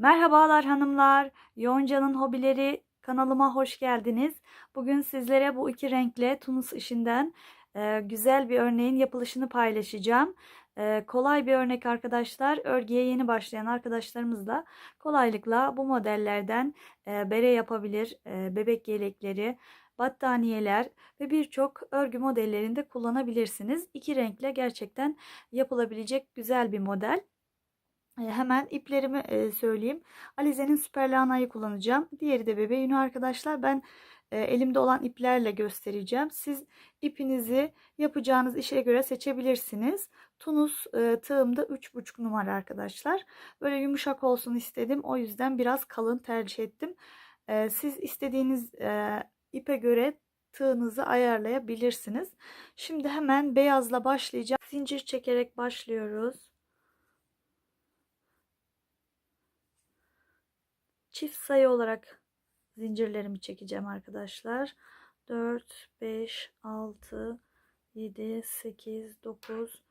Merhabalar hanımlar. Yonca'nın hobileri kanalıma hoş geldiniz. Bugün sizlere bu iki renkle Tunus işinden e, güzel bir örneğin yapılışını paylaşacağım. E, kolay bir örnek arkadaşlar. Örgüye yeni başlayan arkadaşlarımız da kolaylıkla bu modellerden e, bere yapabilir. E, bebek yelekleri, battaniyeler ve birçok örgü modellerinde kullanabilirsiniz. İki renkle gerçekten yapılabilecek güzel bir model. E, Hemen iplerimi e, söyleyeyim. Alize'nin süper lahanayı kullanacağım. Diğeri de bebe yünü arkadaşlar. Ben e, elimde olan iplerle göstereceğim. Siz ipinizi yapacağınız işe göre seçebilirsiniz. Tunus e, tığımda 3,5 numara arkadaşlar. Böyle yumuşak olsun istedim. O yüzden biraz kalın tercih ettim. Siz istediğiniz ipe göre tığınızı ayarlayabilirsiniz. Şimdi hemen beyazla başlayacağım. Zincir çekerek başlıyoruz. Çift sayı olarak zincirlerimi çekeceğim arkadaşlar. 4, 5, 6, 7, 8, 9,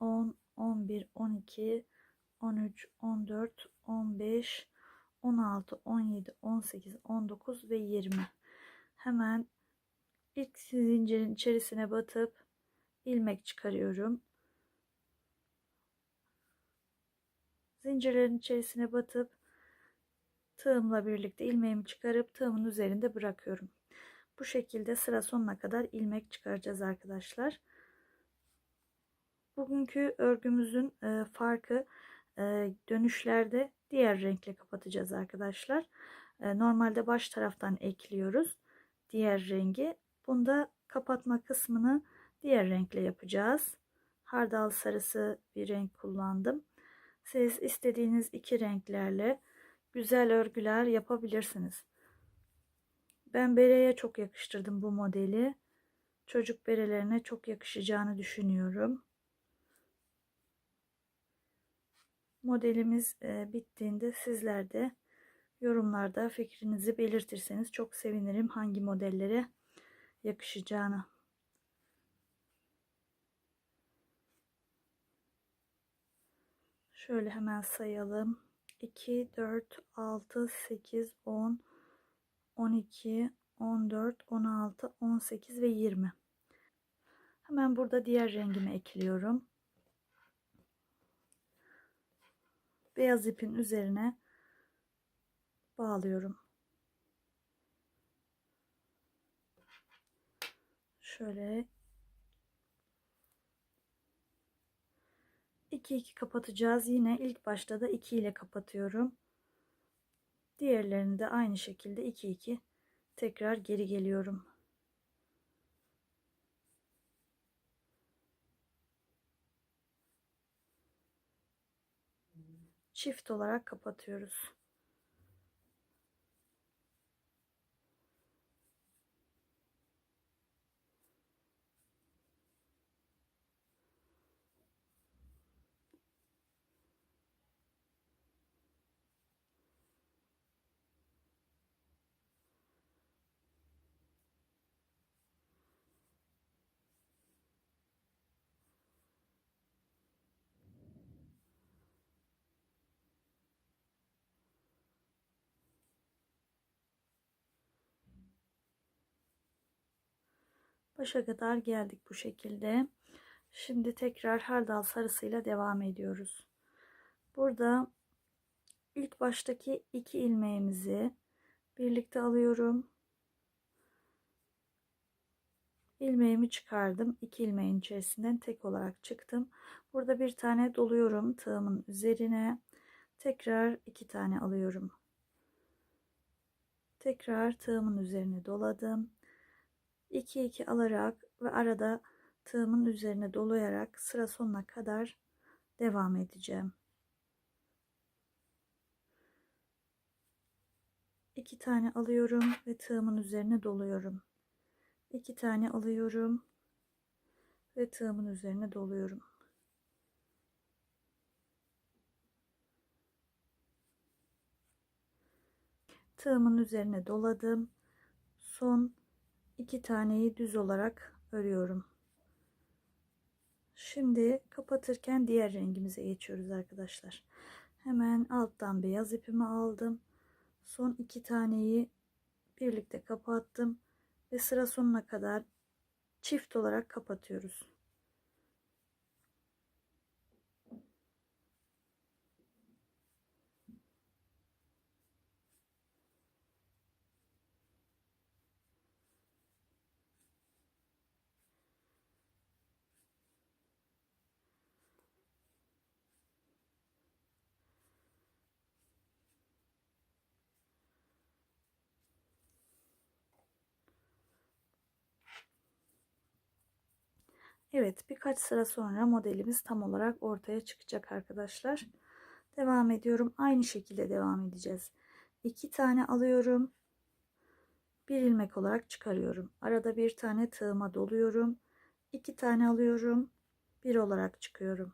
10, 11, 12, 13, 14, 15, 16, 17, 18, 19 ve 20. Hemen ilk zincirin içerisine batıp ilmek çıkarıyorum. Zincirlerin içerisine batıp tığımla birlikte ilmeğimi çıkarıp tığımın üzerinde bırakıyorum. Bu şekilde sıra sonuna kadar ilmek çıkaracağız arkadaşlar. Bugünkü örgümüzün e, farkı e, dönüşlerde diğer renkle kapatacağız arkadaşlar. E, normalde baş taraftan ekliyoruz diğer rengi. Bunda kapatma kısmını diğer renkle yapacağız. Hardal sarısı bir renk kullandım. Siz istediğiniz iki renklerle güzel örgüler yapabilirsiniz. Ben bereye çok yakıştırdım bu modeli. Çocuk berelerine çok yakışacağını düşünüyorum. Modelimiz e, bittiğinde sizler de yorumlarda fikrinizi belirtirseniz çok sevinirim hangi modellere yakışacağını. Şöyle hemen sayalım. 2, 4, 6, 8, 10, 12, 14, 16, 18 ve 20. Hemen burada diğer rengimi ekliyorum. Beyaz ipin üzerine bağlıyorum. Şöyle 2 2 kapatacağız. Yine ilk başta da 2 ile kapatıyorum. Diğerlerini de aynı şekilde 2 2 tekrar geri geliyorum. Çift olarak kapatıyoruz. Başa kadar geldik bu şekilde. Şimdi tekrar hardal sarısıyla devam ediyoruz. Burada ilk baştaki iki ilmeğimizi birlikte alıyorum. ilmeğimi çıkardım. İki ilmeğin içerisinden tek olarak çıktım. Burada bir tane doluyorum tığımın üzerine. Tekrar iki tane alıyorum. Tekrar tığımın üzerine doladım. 2 2 alarak ve arada tığımın üzerine dolayarak sıra sonuna kadar devam edeceğim. 2 tane alıyorum ve tığımın üzerine doluyorum. 2 tane alıyorum ve tığımın üzerine doluyorum. Tığımın üzerine doladım. Son iki taneyi düz olarak örüyorum. Şimdi kapatırken diğer rengimize geçiyoruz arkadaşlar. Hemen alttan beyaz ipimi aldım. Son iki taneyi birlikte kapattım ve sıra sonuna kadar çift olarak kapatıyoruz. Evet birkaç sıra sonra modelimiz tam olarak ortaya çıkacak arkadaşlar. Devam ediyorum. Aynı şekilde devam edeceğiz. İki tane alıyorum. Bir ilmek olarak çıkarıyorum. Arada bir tane tığıma doluyorum. İki tane alıyorum. Bir olarak çıkıyorum.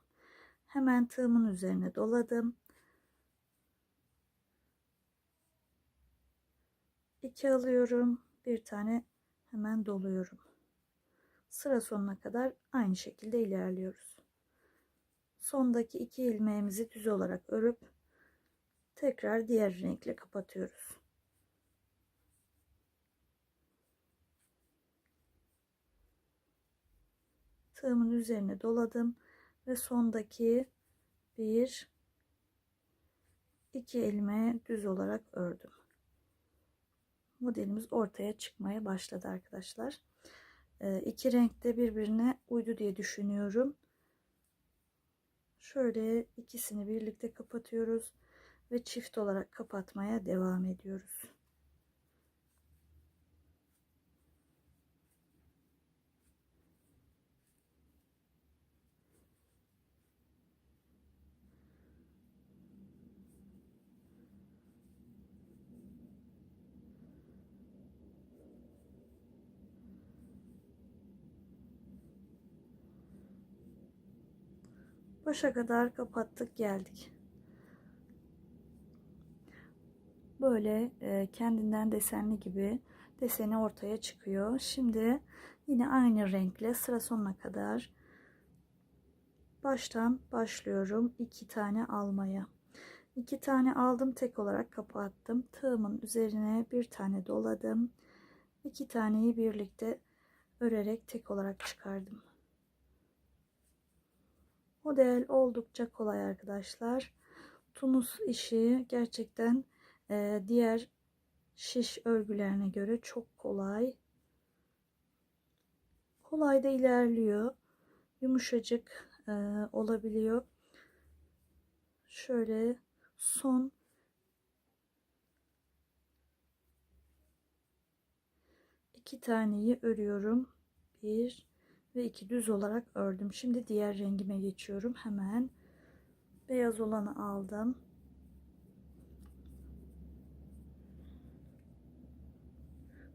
Hemen tığımın üzerine doladım. İki alıyorum. Bir tane hemen doluyorum sıra sonuna kadar aynı şekilde ilerliyoruz. Sondaki iki ilmeğimizi düz olarak örüp tekrar diğer renkle kapatıyoruz. Tığımın üzerine doladım ve sondaki bir iki ilmeği düz olarak ördüm. Modelimiz ortaya çıkmaya başladı arkadaşlar. Ee, iki renk de birbirine uydu diye düşünüyorum. Şöyle ikisini birlikte kapatıyoruz ve çift olarak kapatmaya devam ediyoruz. Başa kadar kapattık geldik. Böyle e, kendinden desenli gibi deseni ortaya çıkıyor. Şimdi yine aynı renkle sıra sonuna kadar baştan başlıyorum. iki tane almaya. İki tane aldım tek olarak kapattım. Tığımın üzerine bir tane doladım. İki taneyi birlikte örerek tek olarak çıkardım. Model oldukça kolay arkadaşlar. Tunus işi gerçekten e, diğer şiş örgülerine göre çok kolay. Kolay da ilerliyor. Yumuşacık e, olabiliyor. Şöyle son iki taneyi örüyorum. Bir ve iki düz olarak ördüm. Şimdi diğer rengime geçiyorum. Hemen beyaz olanı aldım.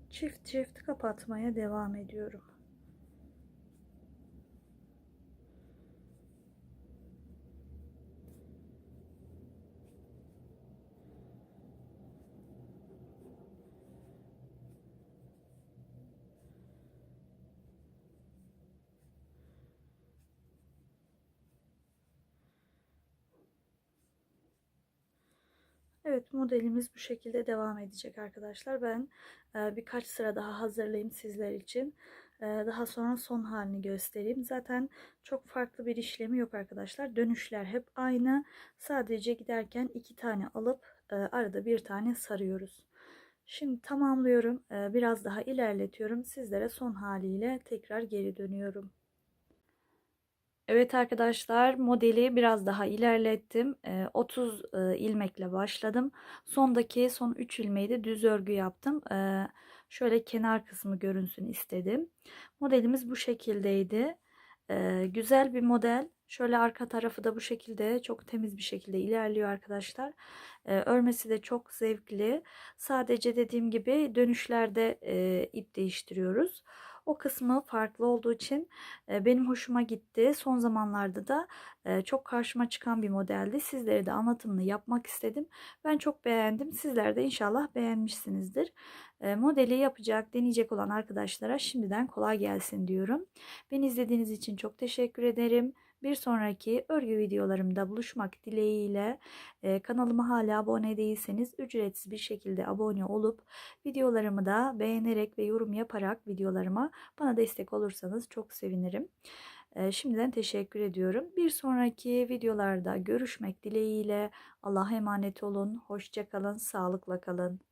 Çift çift kapatmaya devam ediyorum. Evet modelimiz bu şekilde devam edecek arkadaşlar. Ben e, birkaç sıra daha hazırlayayım sizler için. E, daha sonra son halini göstereyim. Zaten çok farklı bir işlemi yok arkadaşlar. Dönüşler hep aynı. Sadece giderken iki tane alıp e, arada bir tane sarıyoruz. Şimdi tamamlıyorum. E, biraz daha ilerletiyorum. Sizlere son haliyle tekrar geri dönüyorum. Evet arkadaşlar modeli biraz daha ilerlettim. 30 ilmekle başladım. Sondaki son 3 ilmeği de düz örgü yaptım. Şöyle kenar kısmı görünsün istedim. Modelimiz bu şekildeydi. Güzel bir model. Şöyle arka tarafı da bu şekilde çok temiz bir şekilde ilerliyor arkadaşlar. Örmesi de çok zevkli. Sadece dediğim gibi dönüşlerde ip değiştiriyoruz. O kısmı farklı olduğu için e, benim hoşuma gitti. Son zamanlarda da e, çok karşıma çıkan bir modeldi. Sizlere de anlatımını yapmak istedim. Ben çok beğendim. Sizler de inşallah beğenmişsinizdir. E, modeli yapacak, deneyecek olan arkadaşlara şimdiden kolay gelsin diyorum. Beni izlediğiniz için çok teşekkür ederim. Bir sonraki örgü videolarımda buluşmak dileğiyle e, kanalıma hala abone değilseniz ücretsiz bir şekilde abone olup videolarımı da beğenerek ve yorum yaparak videolarıma bana destek olursanız çok sevinirim. E, şimdiden teşekkür ediyorum. Bir sonraki videolarda görüşmek dileğiyle Allah'a emanet olun. Hoşça kalın, sağlıkla kalın.